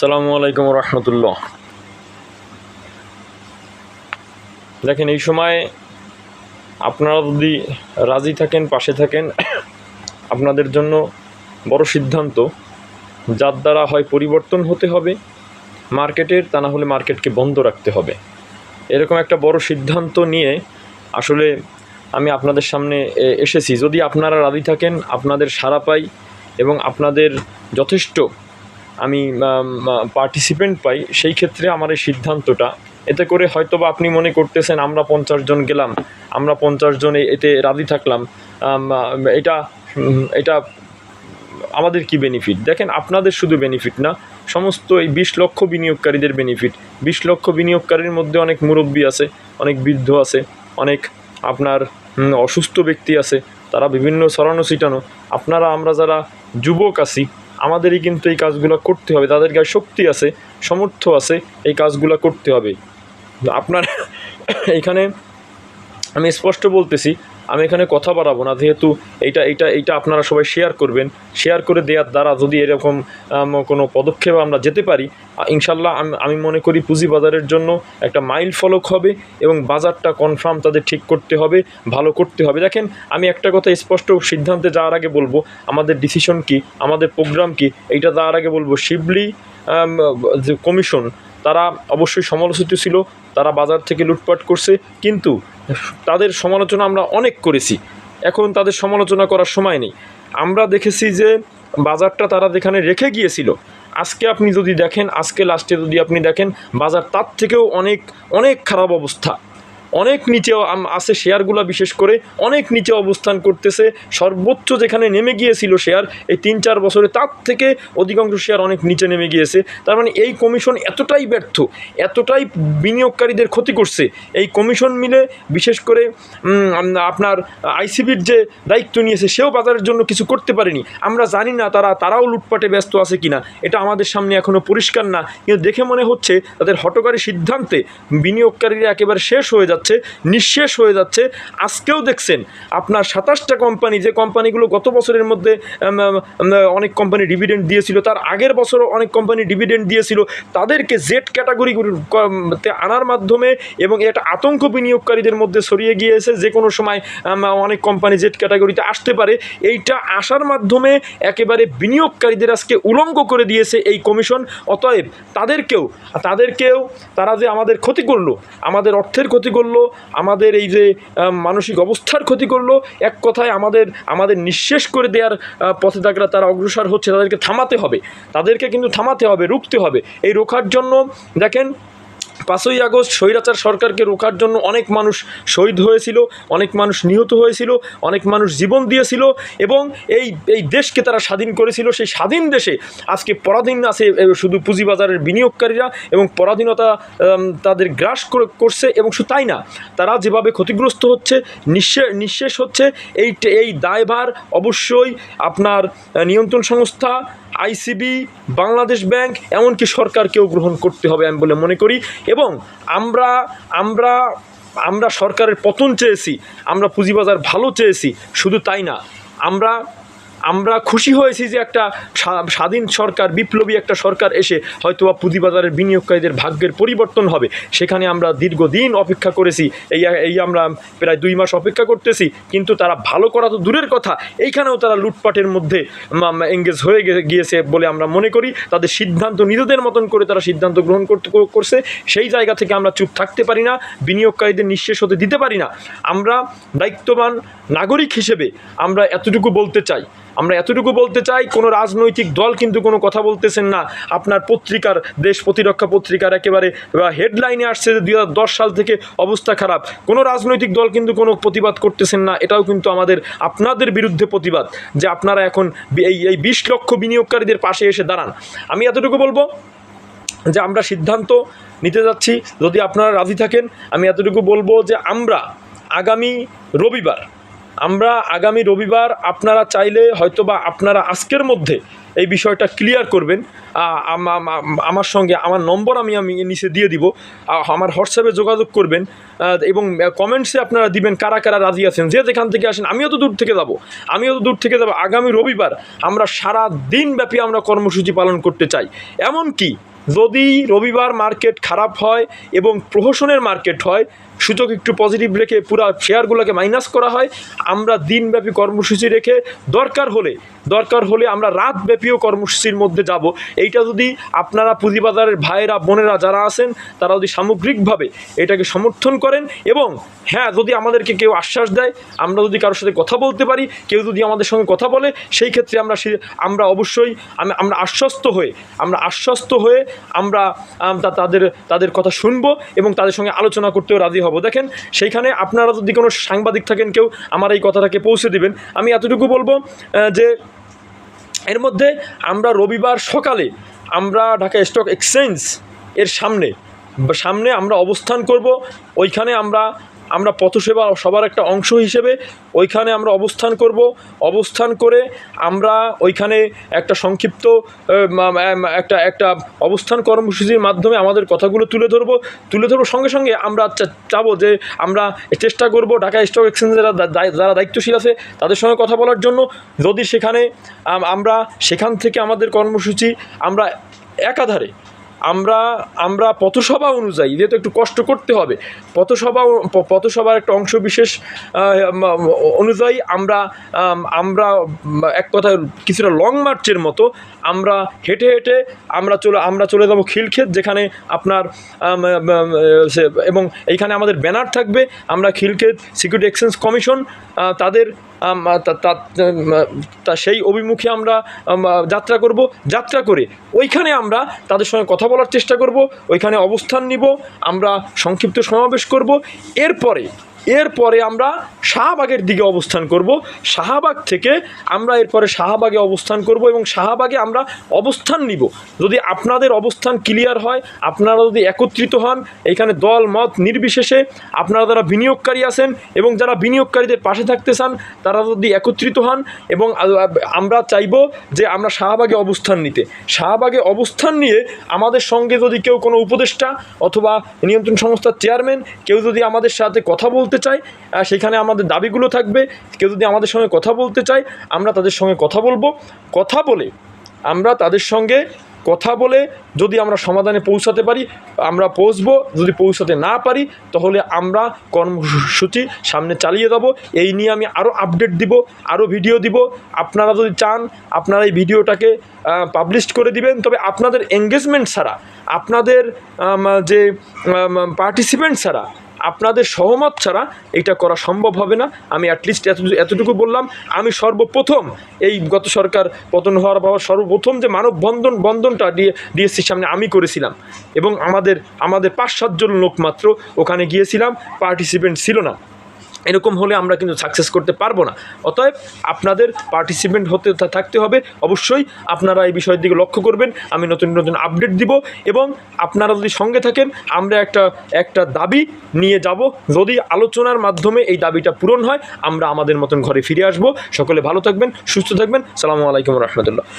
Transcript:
আসসালামু আলাইকুম রহমতুল্লাহ। দেখেন, এই সময় আপনারা যদি রাজি থাকেন, পাশে থাকেন, আপনাদের জন্য বড় সিদ্ধান্ত, যার দ্বারা হয় পরিবর্তন হতে হবে, মার্কেটের, তা না হলে মার্কেটকে বন্ধ রাখতে হবে। এরকম একটা বড় সিদ্ধান্ত নিয়ে আসলে আমি আপনাদের সামনে এসেছি। যদি আপনারা রাজি থাকেন, আপনাদের সাড়া পাই এবং আপনাদের যথেষ্ট আমি পার্টিসিপেন্ট পাই, সেই ক্ষেত্রে আমার এই সিদ্ধান্তটা। এতে করে হয়তো বা আপনি মনে করতেছেন, আমরা পঞ্চাশ জন গেলাম, আমরা পঞ্চাশ জন এতে রাজি থাকলাম। এটা এটা আমাদের কি বেনিফিট দেখেন, আপনাদের শুধু বেনিফিট না, সমস্ত এই বিশ লক্ষ বিনিয়োগকারীদের বেনিফিট বিশ লক্ষ বিনিয়োগকারীর মধ্যে অনেক মুরব্বী আছে, অনেক বৃদ্ধ আছে, অনেক আপনার অসুস্থ ব্যক্তি আছে, তারা বিভিন্ন ছড়ানো ছিটানো আপনারা, আমরা যারা যুবক আছি আমাদেরই কিন্তু এই কাজগুলো করতে হবে। তাদের গায়ে শক্তি আছে সমর্থ আছে, এই কাজগুলো করতে হবে। আপনার এখানে আমি স্পষ্ট বলতেছি আমি এখানে কথা বাড়াবো না, যেহেতু এইটা এইটা এইটা আপনারা সবাই শেয়ার করবেন। শেয়ার করে দেওয়ার দ্বারা যদি এরকম কোনো পদক্ষেপ আমরা যেতে পারি ইনশাল্লাহ আমি আমি মনে করি পুঁজিবাজারের জন্য একটা মাইল ফলক হবে এবং বাজারটা কনফার্ম তাদের ঠিক করতে হবে, ভালো করতে হবে। দেখেন, আমি একটা কথা স্পষ্ট সিদ্ধান্তে যাওয়ার আগে বলব, আমাদের ডিসিশন কি, আমাদের প্রোগ্রাম কি, এইটা যাওয়ার আগে বলব শিবলি কমিশন তারা অবশ্যই সমালোচিত ছিল, তারা বাজার থেকে লুটপাট করছে, কিন্তু তাদের সমালোচনা আমরা অনেক করেছি। এখন তাদের সমালোচনা করার সময় নেই। আমরা দেখেছি যে বাজারটা তারা যেখানে রেখে গিয়েছিল, আজকে আপনি যদি দেখেন, আজকে লাস্টে যদি আপনি দেখেন, বাজার তার থেকেও অনেক অনেক খারাপ অবস্থা। অনেক নিচে আছে শেয়ারগুলো বিশেষ করে, অনেক নিচে অবস্থান করতেছে। সর্বোচ্চ যেখানে নেমে গিয়েছিল শেয়ার, এই তিন চার বছরে, তার থেকে অধিকাংশ শেয়ার অনেক নিচে নেমে গিয়েছে। তার মানে এই কমিশন এতটাই ব্যর্থ, এতটাই বিনিয়োগকারীদের ক্ষতি করছে। এই কমিশন মিলে বিশেষ করে আপনার আইসিবির যে দায়িত্ব নিয়েছে, সেও বাজারের জন্য কিছু করতে পারেনি। আমরা জানি না তারা, তারাও লুটপাটে ব্যস্ত আছে কিনা। এটা আমাদের সামনে এখনও পরিষ্কার না। কিন্তু দেখে মনে হচ্ছে তাদের হটকারী সিদ্ধান্তে বিনিয়োগকারীরা একেবারে শেষ হয়ে যাচ্ছে। নিঃশেষ হয়ে যাচ্ছে। আজকেও দেখছেন, আপনার সাতাশটা কোম্পানি যে কোম্পানিগুলো গত বছরের মধ্যে অনেক কোম্পানি ডিভিডেন্ড দিয়েছিল, তার আগের বছরও অনেক কোম্পানি ডিভিডেন্ড দিয়েছিল, তাদেরকে জেড ক্যাটাগরি আনার মাধ্যমে এবং এটা আতঙ্ক বিনিয়োগকারীদের মধ্যে ছড়িয়ে গিয়েছে, যে কোনো সময় অনেক কোম্পানি জেড ক্যাটাগরিতে আসতে পারে। এইটা আসার মাধ্যমে একেবারে বিনিয়োগকারীদের আজকে উলঙ্গ করে দিয়েছে এই কমিশন অতএব তাদেরকেও তাদেরকেও তারা যে আমাদের ক্ষতি করল, আমাদের অর্থের ক্ষতি করল আমাদের এই যে মানসিক অবস্থার ক্ষতি করল, এক কথায় আমাদের আমাদের নিঃশেষ করে দেওয়ার পথে থাকলে তারা অগ্রসর হচ্ছে, তাদেরকে থামাতে হবে। তাদেরকে কিন্তু থামাতে হবে, রুখতে হবে। এই রোখার জন্য, দেখেন পাঁচই আগস্ট স্বৈরাচার সরকারকে রোখার জন্য অনেক মানুষ শহীদ হয়েছিল, অনেক মানুষ নিহত হয়েছিল, অনেক মানুষ জীবন দিয়েছিল এবং এই এই দেশকে তারা স্বাধীন করেছিল। সেই স্বাধীন দেশে আজকে পরাধীন আছে শুধু পুঁজিবাজারের বিনিয়োগকারীরা এবং পরাধীনতা তাদের গ্রাস করছে এবং শুধু তাই না, তারা যেভাবে ক্ষতিগ্রস্ত হচ্ছে, নিঃশে, নিঃশেষ হচ্ছে, এই এই দায়ভার অবশ্যই আপনার নিয়ন্ত্রণ সংস্থা আইসিবি, বাংলাদেশ ব্যাংক, এমনকি সরকারকেও গ্রহণ করতে হবে আমি বলে মনে করি। এবং আমরা আমরা আমরা সরকারের পতন চেয়েছি, আমরা পুঁজিবাজার ভালো চেয়েছি, শুধু তাই না, আমরা আমরা খুশি হয়েছি যে একটা স্বাধীন সরকার, বিপ্লবী একটা সরকার এসে হয়তোবা পুঁজিবাজারের বিনিয়োগকারীদের ভাগ্যের পরিবর্তন হবে। সেখানে আমরা দীর্ঘদিন অপেক্ষা করেছি। এই এই আমরা প্রায় দুই মাস অপেক্ষা করতেছি। কিন্তু তারা ভালো করা তো দূরের কথা। এইখানেও তারা লুটপাটের মধ্যে এঙ্গেজ হয়ে গিয়েছে বলে আমরা মনে করি। তাদের সিদ্ধান্ত নিজেদের মতন করে তারা সিদ্ধান্ত গ্রহণ করতে, করছে। সেই জায়গা থেকে আমরা চুপ থাকতে পারি না। বিনিয়োগকারীদের নিঃশেষ হতে দিতে পারি না। আমরা দায়িত্ববান নাগরিক হিসেবে আমরা এতটুকু বলতে চাই। আমরা এতটুকু বলতে চাই, কোনো রাজনৈতিক দল কিন্তু কোনো কথা বলতেছেন না। আপনার পত্রিকার, দেশ প্রতিরক্ষা পত্রিকার একেবারে হেডলাইনে আসছে যে দুই হাজার দশ সাল থেকে অবস্থা খারাপ। কোনো রাজনৈতিক দল কিন্তু কোনো প্রতিবাদ করতেছেন না, এটাও কিন্তু আমাদের, আপনাদের বিরুদ্ধে প্রতিবাদ যে আপনারা এখন এই এই বিশ লক্ষ বিনিয়োগকারীদের পাশে এসে দাঁড়ান। আমি এতটুকু বলব যে আমরা সিদ্ধান্ত নিতে যাচ্ছি, যদি আপনারা রাজি থাকেন, আমি এতটুকু বলব যে আমরা আগামী রবিবার আমরা আগামী রবিবার আপনারা চাইলে হয়তোবা আপনারা আজকের মধ্যে এই বিষয়টা ক্লিয়ার করবেন। আমার সঙ্গে আমার নম্বর আমি আমি নিচে দিয়ে দিব। আমার হোয়াটসঅ্যাপে যোগাযোগ করবেন এবং কমেন্টসে আপনারা দিবেন কারা কারা রাজি আছেন। যে যেখান থেকে আসেন, আমিও তো দূর থেকে যাব। আমিও তো দূর থেকে যাব। আগামী রবিবার আমরা সারা দিনব্যাপী আমরা কর্মসূচি পালন করতে চাই। এমনকি যদি রবিবার মার্কেট খারাপ হয় এবং প্রহসনের মার্কেট হয় সূচক একটু পজিটিভ রেখে পুরো শেয়ারগুলোকে মাইনাস করা হয়। আমরা দিনব্যাপী কর্মসূচি রেখে দরকার হলে দরকার হলে আমরা রাতব্যাপীও কর্মসূচির মধ্যে যাব। এইটা যদি আপনারা পুঁজিবাজারের ভাইয়েরা, বোনেরা যারা আছেন, তারা যদি সামগ্রিকভাবে এটাকে সমর্থন করেন এবং হ্যাঁ যদি আমাদেরকে কেউ আশ্বাস দেয়, আমরা যদি কারোর সাথে কথা বলতে পারি, কেউ যদি আমাদের সঙ্গে কথা বলে, সেই ক্ষেত্রে আমরা আমরা অবশ্যই, আম- আমরা আশ্বস্ত হয়ে, আমরা আশ্বস্ত হয়ে আমরা তাদের তাদের কথা শুনব এবং তাদের সঙ্গে আলোচনা করতেও রাজি হব। দেখেন, সেইখানে আপনারা যদি কোনো সাংবাদিক থাকেন, কেউ আমার এই কথাটাকে পৌঁছে দিবেন। আমি এতটুকু বলব যে এর মধ্যে আমরা রবিবার সকালে আমরা ঢাকা স্টক এক্সচেঞ্জ এর সামনে সামনে আমরা অবস্থান করব। ওইখানে আমরা আমরা পথসেবা সবার একটা অংশ হিসেবে ওইখানে আমরা অবস্থান করব। অবস্থান করে আমরা ওইখানে একটা সংক্ষিপ্ত একটা একটা অবস্থান কর্মসূচির মাধ্যমে আমাদের কথাগুলো তুলে ধরবো। তুলে ধরবো সঙ্গে সঙ্গে আমরা চাবো যে আমরা চেষ্টা করব ঢাকা স্টক এক্সচেঞ্জ যারা যারা দায়িত্বশীল আছে তাদের সঙ্গে কথা বলার জন্য। যদি সেখানে আমরা সেখান থেকে আমাদের কর্মসূচি আমরা একাধারে আমরা আমরা পথসভা অনুযায়ী, যেহেতু একটু কষ্ট করতে হবে, পথসভা, পথসভার একটা অংশ বিশেষ অনুযায়ী আমরা আমরা এক কথায় কিছুটা লং মার্চের মতো আমরা হেঁটে হেঁটে আমরা চলে আমরা চলে যাব খিলক্ষেত, যেখানে আপনার এবং এইখানে আমাদের ব্যানার থাকবে। আমরা খিলক্ষেত সিকিউরিটি এক্সচেঞ্জ কমিশন তাদের তা- সেই অভিমুখে আমরা যাত্রা করব। যাত্রা করে ওইখানে আমরা তাদের সঙ্গে কথা বলার চেষ্টা করব, ওইখানে অবস্থান নিব, আমরা সংক্ষিপ্ত সমাবেশ করব। এরপরে এরপরে আমরা শাহবাগের দিকে অবস্থান করব। শাহবাগ থেকে আমরা এরপরে শাহবাগে অবস্থান করব এবং শাহবাগে আমরা অবস্থান নিব। যদি আপনাদের অবস্থান ক্লিয়ার হয়, আপনারা যদি একত্রিত হন, এখানে দল, মত নির্বিশেষে আপনারা যারা বিনিয়োগকারী আছেন এবং যারা বিনিয়োগকারীদের পাশে থাকতে চান, তারা যদি একত্রিত হন এবং আমরা চাইব যে আমরা শাহবাগে অবস্থান নিতে। শাহবাগে অবস্থান নিয়ে আমাদের সঙ্গে যদি কেউ কোনো উপদেষ্টা অথবা নিয়ন্ত্রণ সংস্থার চেয়ারম্যান কেউ যদি আমাদের সাথে কথা বলতে চায় আহ, সেখানে আমাদের দাবিগুলো থাকবে। কেউ যদি আমাদের সঙ্গে কথা বলতে চায় আমরা তাদের সঙ্গে কথা বলব। কথা বলে আমরা তাদের সঙ্গে কথা বলে যদি আমরা সমাধানে পৌঁছাতে পারি আমরা পৌঁছবো। যদি পৌঁছাতে না পারি তাহলে আমরা কর্মসূচি সামনে চালিয়ে যাব। এই নিয়ে আমি আরও আপডেট দিব আরও ভিডিও দিব। আপনারা যদি চান আপনারা এই ভিডিওটাকে পাবলিশ করে দিবেন। তবে আপনাদের এঙ্গেজমেন্ট ছাড়া আপনাদের যে পার্টিসিপেন্ট ছাড়া আপনাদের সহমত ছাড়া এটা করা সম্ভব হবে না। আমি অ্যাটলিস্ট এত এতটুকু বললাম। আমি সর্বপ্রথম এই গত সরকার পতন হওয়ার পর সর্বপ্রথম যে মানববন্ধন বন্ধনটা দিয়ে ডিএসসির সামনে আমি করেছিলাম। এবং আমাদের আমাদের পাঁচ সাতজন লোক মাত্র ওখানে গিয়েছিলাম। পার্টিসিপেন্ট ছিল না। এরকম হলে আমরা কিন্তু সাকসেস করতে পারব না। অতএব আপনাদের পার্টিসিপেন্ট হতে থাকতে হবে। অবশ্যই আপনারা এই বিষয়ের দিকে লক্ষ্য করবেন। আমি নতুন নতুন আপডেট দিব এবং আপনারা যদি সঙ্গে থাকেন, আমরা একটা একটা দাবি নিয়ে যাব। যদি আলোচনার মাধ্যমে এই দাবিটা পূরণ হয়, আমরা আমাদের মতন ঘরে ফিরে আসব। সকলে ভালো থাকবেন, সুস্থ থাকবেন। সালামু আলাইকুম রহমতুল্লাহ।